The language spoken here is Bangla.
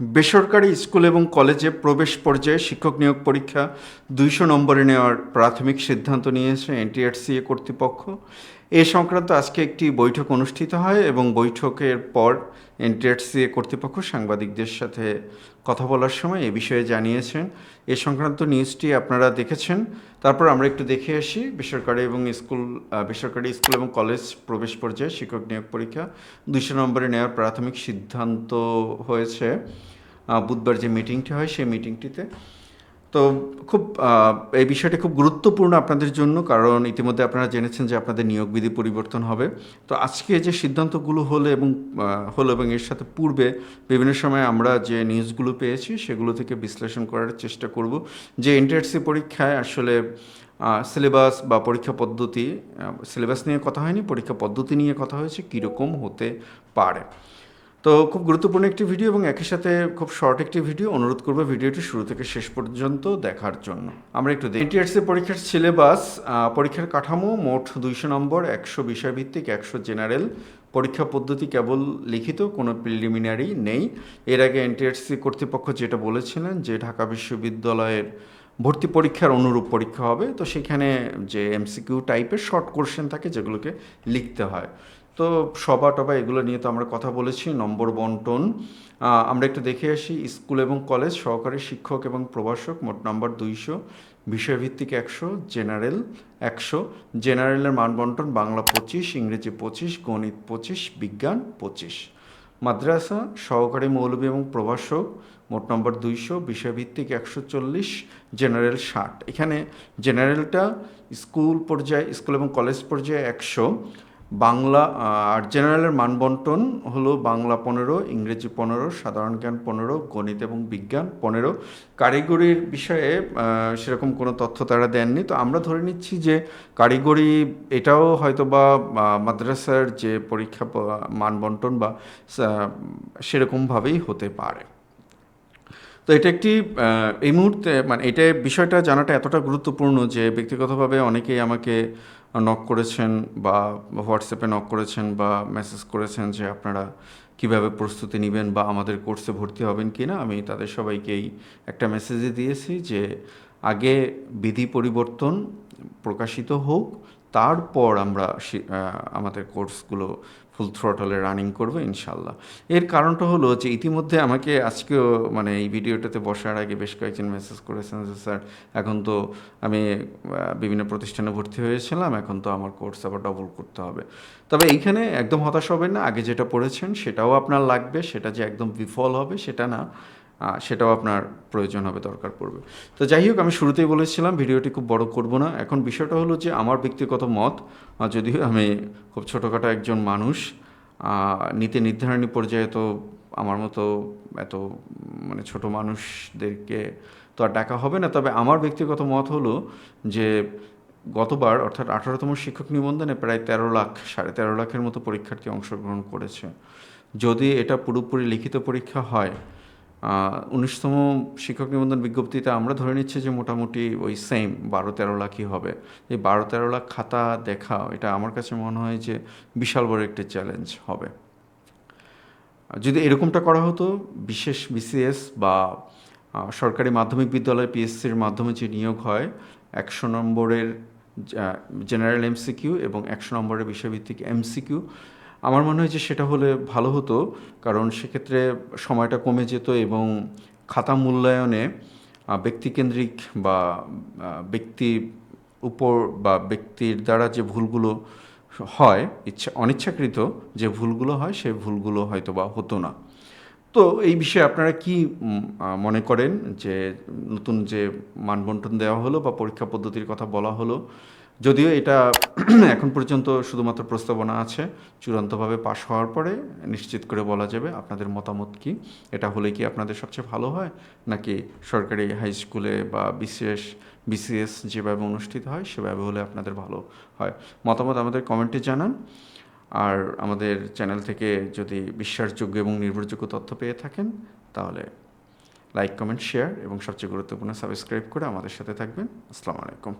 বেসরকারি স্কুল এবং কলেজে প্রবেশ পর্যায়ে শিক্ষক নিয়োগ পরীক্ষা দুইশো নম্বরে নেওয়ার প্রাথমিক সিদ্ধান্ত নিয়েছে এনটিআরসিএ কর্তৃপক্ষ। এ সংক্রান্ত আজকে একটি বৈঠক অনুষ্ঠিত হয় এবং বৈঠকের পর এনটিআরসিএ কর্তৃপক্ষ সাংবাদিকদের সাথে কথা বলার সময় এ বিষয়ে জানিয়েছেন। এ সংক্রান্ত নিউজটি আপনারা দেখেছেন। তারপর আমরা একটু দেখে আসি বেসরকারি এবং স্কুল বেসরকারি স্কুল এবং কলেজ প্রবেশ পর্যায়ে শিক্ষক নিয়োগ পরীক্ষা দুইশো নম্বরে নেওয়ার প্রাথমিক সিদ্ধান্ত হয়েছে। বুধবার যে মিটিংটি হয় সেই মিটিংটিতে তো খুব এই বিষয়টি খুব গুরুত্বপূর্ণ আপনাদের জন্য, কারণ ইতিমধ্যে আপনারা জেনেছেন যে আপনাদের নিয়োগ বিধি পরিবর্তন হবে। তো আজকে যে সিদ্ধান্তগুলো হলো এবং হলো এবং এর সাথে পূর্বে বিভিন্ন সময় আমরা যে নিউজগুলো পেয়েছি, সেগুলো থেকে বিশ্লেষণ করার চেষ্টা করব। যে এনটিআরসি পরীক্ষায় আসলে সিলেবাস বা পরীক্ষা পদ্ধতি সিলেবাস নিয়ে কথা হয়নি, পরীক্ষা পদ্ধতি নিয়ে কথা হয়েছে, কীরকম হতে পারে। তো খুব গুরুত্বপূর্ণ একটি ভিডিও এবং একই সাথে খুব শর্ট একটি ভিডিও অনুরোধ করব ভিডিওটি শুরু থেকে শেষ পর্যন্ত দেখার জন্য। আমরা একটু দেখি। এনটিআরসি পরীক্ষার সিলেবাস পরীক্ষার কাঠামো মোট দুইশো নম্বর, একশো বিষয়ভিত্তিক, একশো জেনারেল পরীক্ষা পদ্ধতি কেবল লিখিত, কোনো প্রিলিমিনারি নেই। এর আগে এনটিআরসি কর্তৃপক্ষ যেটা বলেছিলেন যে ঢাকা বিশ্ববিদ্যালয়ের ভর্তি পরীক্ষার অনুরূপ পরীক্ষা হবে। তো সেখানে যে এমসিকিউ টাইপের শর্ট কোশ্চেন থাকে, যেগুলোকে লিখতে হয়। তো সভা টবা এগুলো নিয়ে তো আমরা কথা বলেছি। নম্বর বন্টন। আমরা একটু দেখে আসি, স্কুল এবং কলেজ সহকারী শিক্ষক এবং প্রভাষক মোট নম্বর দুইশো, বিষয়ভিত্তিক একশো, জেনারেল একশো। জেনারেলের মান বন্টন বাংলা পঁচিশ, ইংরেজি পঁচিশ, গণিত পঁচিশ, বিজ্ঞান পঁচিশ। মাদ্রাসা সহকারী মৌলভী এবং প্রভাষক মোট নম্বর দুইশো, বিষয়ভিত্তিক একশো চল্লিশ, জেনারেল ষাট। এখানে জেনারেলটা স্কুল পর্যায়ে, স্কুল এবং কলেজ পর্যায়ে একশো। বাংলা আর জেনারেলের মানবন্টন হলো বাংলা পনেরো, ইংরেজি পনেরো, সাধারণ জ্ঞান পনেরো, গণিত এবং বিজ্ঞান পনেরো। কারিগরির বিষয়ে সেরকম কোনো তথ্য তারা দেননি। তো আমরা ধরে নিচ্ছি যে কারিগরি এটাও হয়তো বা মাদ্রাসার যে পরীক্ষা মানবন্টন বা সেরকমভাবেই হতে পারে। তো এটা একটি এই মুহূর্তে মানে এটা বিষয়টা জানাটা এতটা গুরুত্বপূর্ণ যে ব্যক্তিগতভাবে অনেকেই আমাকে নক করেছেন বা হোয়াটসঅ্যাপে নক করেছেন বা মেসেজ করেছেন যে আপনারা কীভাবে প্রস্তুতি নেবেন বা আমাদের কোর্সে ভর্তি হবেন কি না। আমি তাদের সবাইকেই একটা মেসেজে দিয়েছি যে আগে বিধি পরিবর্তন প্রকাশিত হোক তারপর আমরা আমাদের কোর্সগুলো ফুল থ্রটলে রানিং করব ইনশাল্লাহ এর কারণটা হলো যে ইতিমধ্যে আমাকে আজকেও মানে এই ভিডিওটাতে বসার আগে বেশ কয়েকজন মেসেজ করেছেন যে, স্যার, এখন তো আমি বিভিন্ন প্রতিষ্ঠানে ভর্তি হয়েছিলাম, এখন তো আমার কোর্স আবার ডবল করতে হবে। তবে এইখানে একদম হতাশ হবেন না, আগে যেটা পড়েছেন সেটাও আপনার লাগবে, সেটা যে একদম বিফল হবে সেটা না। সেটাও আপনার প্রয়োজন হবে, দরকার পড়বে। তো যাই হোক, আমি শুরুতেই বলেছিলাম, ভিডিওটি খুব বড় করব না। এখন বিষয়টা হলো যে, আমার ব্যক্তিগত মত যদিও আমি খুব ছোটোখাটো একজন মানুষ নীতি নির্ধারণী পর্যায়ে তো আমার মতো এত মানে ছোট মানুষদেরকে তো আর ডাকা হবে না। তবে আমার ব্যক্তিগত মত হলো যে, গতবার, অর্থাৎ আঠারোতম শিক্ষক নিবন্ধনে প্রায় তেরো লাখ, সাড়ে তেরো লাখের মতো পরীক্ষার্থী অংশগ্রহণ করেছে। যদি এটা পুরোপুরি লিখিত পরীক্ষা হয় উনিশতম শিক্ষক নিবন্ধন বিজ্ঞপ্তিতে আমরা ধরে নিচ্ছি যে মোটামুটি ওই সেম বারো তেরো লাখই হবে। এই বারো তেরো লাখ খাতা দেখা এটা আমার কাছে মনে হয় যে বিশাল বড় একটি চ্যালেঞ্জ হবে। যদি এরকমটা করা হতো, বিশেষ বিসিএস বা সরকারি মাধ্যমিক বিদ্যালয় পিএসসির মাধ্যমে যে নিয়োগ হয়, একশো নম্বরের জেনারেল এমসিকিউ এবং একশো নম্বরের বিষয়ভিত্তিক এমসিকিউ আমার মনে হয় যে সেটা হলে ভালো হতো, কারণ সেক্ষেত্রে সময়টা কমে যেত এবং খাতা মূল্যায়নে ব্যক্তিকেন্দ্রিক বা ব্যক্তি উপর বা ব্যক্তির দ্বারা যে ভুলগুলো হয়, ইচ্ছা, অনিচ্ছাকৃত যে ভুলগুলো হয় সেই ভুলগুলো হয়তো বা হতো না। তো এই বিষয়ে আপনারা কি মনে করেন যে নতুন যে মানবন্টন দেওয়া হলো বা পরীক্ষা পদ্ধতির কথা বলা হলো যদিও এটা এখন পর্যন্ত শুধুমাত্র প্রস্তাবনা আছে, চূড়ান্তভাবে পাশ হওয়ার পরে নিশ্চিত করে বলা যাবে আপনাদের মতামত কি, এটা হলে কি আপনাদের সবচেয়ে ভালো হয়, নাকি সরকারি হাই স্কুলে বা বিশেষ বিসিএস যেভাবে অনুষ্ঠিত হয় সেভাবে হলে আপনাদের ভালো হয়? মতামত আমাদের কমেন্টে জানান। আর আমাদের চ্যানেল থেকে যদি বিশ্বাসযোগ্য এবং নির্ভরযোগ্য তথ্য পেয়ে থাকেন, তাহলে লাইক, কমেন্ট, শেয়ার এবং সবচেয়ে গুরুত্বপূর্ণ সাবস্ক্রাইব করে আমাদের সাথে থাকবেন। আসসালামু আলাইকুম।